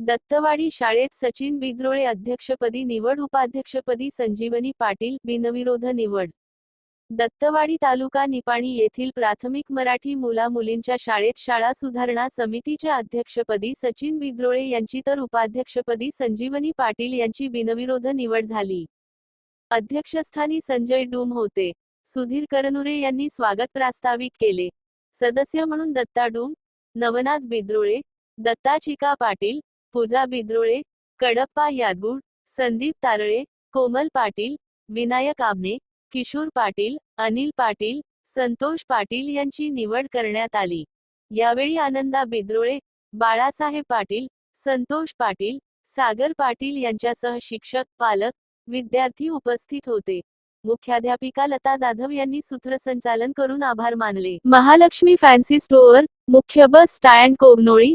दत्तवाडी शाळेत सचिन बिद्रोळे अध्यक्षपदी निवड उपाध्यक्षपदी संजीवनी पाटील बिनविरोध निवड. दत्तवाडी तालुका निपाणी येथील प्राथमिक मराठी मुला मुलींच्या शाळेत शाळा सुधारणा समितीच्या अध्यक्षपदी सचिन बिद्रोळे यांची तर उपाध्यक्षपदी संजीवनी पाटील यांची बिनविरोध निवड झाली. अध्यक्षस्थानी संजय डूम होते. सुधीर करनुरे यांनी स्वागत प्रास्ताविक केले. सदस्य म्हणून दत्ता डूम नवनाथ बिद्रोळे दत्ता चिका पाटील पूजा बिद्रोळे कडप्पा यादगुड संदीप तारळे कोमल पाटील विनायक आमने किशोर पाटील अनिल पाटील संतोष पाटील यांची निवड करण्यात आली. यावेळी आनंदा बिद्रोळे बाळासाहेब पाटील संतोष पाटील सागर पाटील यांच्यासह शिक्षक पालक विद्यार्थी उपस्थित होते. मुख्याध्यापिका लता जाधव यांनी सूत्रसंचालन करून आभार मानले. महालक्ष्मी फॅन्सी स्टोअर मुख्य बस स्टँड कोगनोळी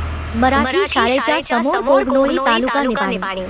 Marathi शाळेच्या समोर कोगनोळी तालुका निपाणी